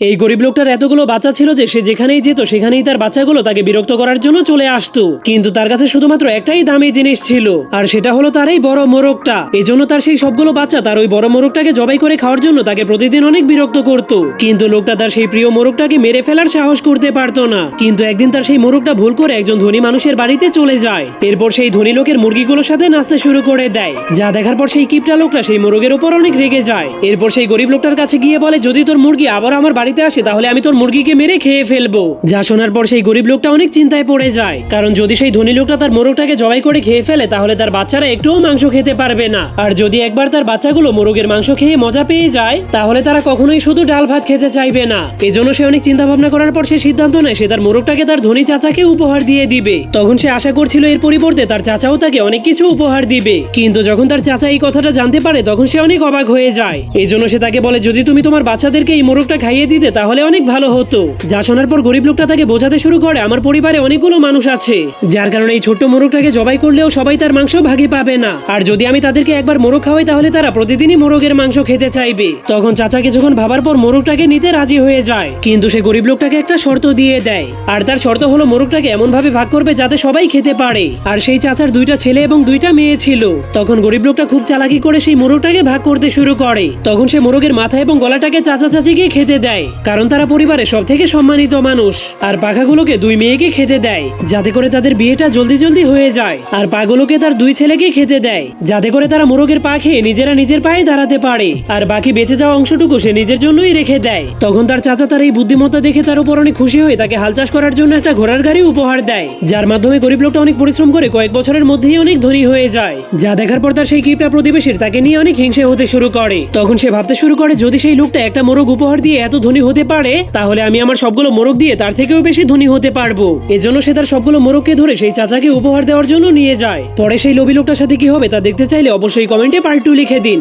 এই গরিব লোকটার এতগুলো বাচ্চা ছিল যে সে যেখানেই যেত, সেখানেই তার বাচ্চাগুলো তাকে বিরক্ত করার জন্য চলে আসতো। কিন্তু তার কাছে শুধুমাত্র একটাই দামি জিনিস ছিল, আর সেটা হলো তার এই বড় মোরগটা। এজন্য তার সেই সবগুলো বাচ্চা তার ওই বড় মোরগটাকে জবাই করে খাওয়ার জন্য তাকে প্রতিদিন অনেক বিরক্ত করত। কিন্তু লোকটা তার সেই প্রিয় মোরগটাকে মেরে ফেলার সাহস করতে পারতো না। কিন্তু একদিন তার সেই মোরগটা ভুল করে একজন ধনী মানুষের বাড়িতে চলে যায়। এরপর সেই ধনী লোকের মুরগিগুলোর সাথে নাচতে শুরু করে দেয়। যা দেখার পর সেই কিপটা লোকটা সেই মোরগের উপর অনেক রেগে যায়। এরপর সেই গরিব লোকটার কাছে গিয়ে বলে, যদি তোর মুরগি আবার আমার বাড়িতে আসে, তাহলে আমি তোর মুরগিকে মেরে খেয়ে ফেলব। যা শোনার পর সেই গরিব লোকটা অনেক চিন্তায় পড়ে যায়। কারণ যদি সেই ধনী লোকটা তার মোরগটাকে জবাই করে খেয়ে ফেলে, তাহলে তার বাচ্চারা একটুও মাংস খেতে পারবে না। আর যদি একবার তার বাচ্চাগুলো মোরগের মাংস খেয়ে মজা পেয়ে যায়, তাহলে তারা কখনোই শুধু ডাল ভাত খেতে চাইবে না। এজন্য সে অনেক চিন্তা ভাবনা করার পর সে সিদ্ধান্ত নেয়, সে তার মোরগটাকে তার ধনী চাচাকে উপহার দিয়ে দিবে। তখন সে আশা করছিল এর পরিবর্তে তার চাচাও তাকে অনেক কিছু উপহার দিবে। কিন্তু যখন তার চাচা এই কথাটা জানতে পারে, তখন সে অনেক অবাক হয়ে যায়। এই জন্য সে তাকে বলে, যদি তুমি তোমার বাচ্চাদেরকে এই মোরগটা খাইয়ে দিতে তাহলে অনেক ভালো হতো। যা শোনার পর গরিব লোকটা তাকে বোঝাতে শুরু করে, আমার পরিবারে অনেকগুলো মানুষ আছে। যার কারণে এই ছোট্ট মোরগটাকে জবাই করলেও সবাই তার মাংস ভাগে পাবে না। আর যদি আমি তাদেরকে একবার মোরগ খাওয়াই, তাহলে তারা প্রতিদিনই মোরগের মাংস খেতে চাইবে। তখন চাচা কিছুক্ষণ ভাবার পর মোরগটাকে নিতে রাজি হয়ে যায়, কিন্তু সে গরিব লোকটাকে একটা শর্ত দিয়ে দেয়। আর তার শর্ত হলো মোরগটাকে এমন ভাবে ভাগ করবে যাতে সবাই খেতে পারে। আর সেই চাচার দুইটা ছেলে এবং দুইটা মেয়ে ছিল। তখন গরিব লোকটা খুব চালাকি করে সেই মোরগটাকে ভাগ করতে শুরু করে। তখন সে মোরগের মাথা এবং গলাটাকে চাচা চাচিকে খেতে দেয়। কারণ তারা পরিবারের সব থেকে সম্মানিত মানুষ। আর পাখাগুলোকে দুই মেয়েকে খেতে দেয়, যাতে করে তাদের বিয়েটা জলদি জলদি হয়ে যায়। আর পাগুলোকে তার দুই ছেলেকে খেতে দেয়, যাতে করে তারা মোরগের পা খেয়ে নিজেরা নিজের পায়ে দাঁড়াতে পারে। আর বাকি বেঁচে যাওয়া অংশটুকু সে নিজের জন্যই রেখে দেয়। তখন তার চাচা তার এই বুদ্ধিমত্তা দেখে তার উপর অনেক খুশি হয়ে তাকে হাল চাষ করার জন্য একটা ঘোড়ার গাড়ি উপহার দেয়, যার মাধ্যমে গরিব লোকটা অনেক পরিশ্রম করে কয়েক বছরের মধ্যেই অনেক ধনী হয়ে যায়। যা দেখার পর তার সেই কিপটা প্রতিবেশীর তাকে নিয়ে অনেক হিংসে হতে শুরু করে। তখন সে ভাবতে শুরু করে, যদি সেই লোকটা একটা মোরগ উপহার দিয়ে এত ধনী হতে পারে, তাহলে আমি আমার সবগুলো মোরগ দিয়ে তার থেকেও বেশি ধনী হতে পারব। এজন্য সে তার সবগুলো মোরগকে ধরে সেই চাচাকে উপহার দেওয়ার জন্য নিয়ে যায়। পরে সেই লোভী লোকটার সাথে কি হবে তা দেখতে চাইলে অবশ্যই কমেন্টে পার্ট টু লিখে দিন।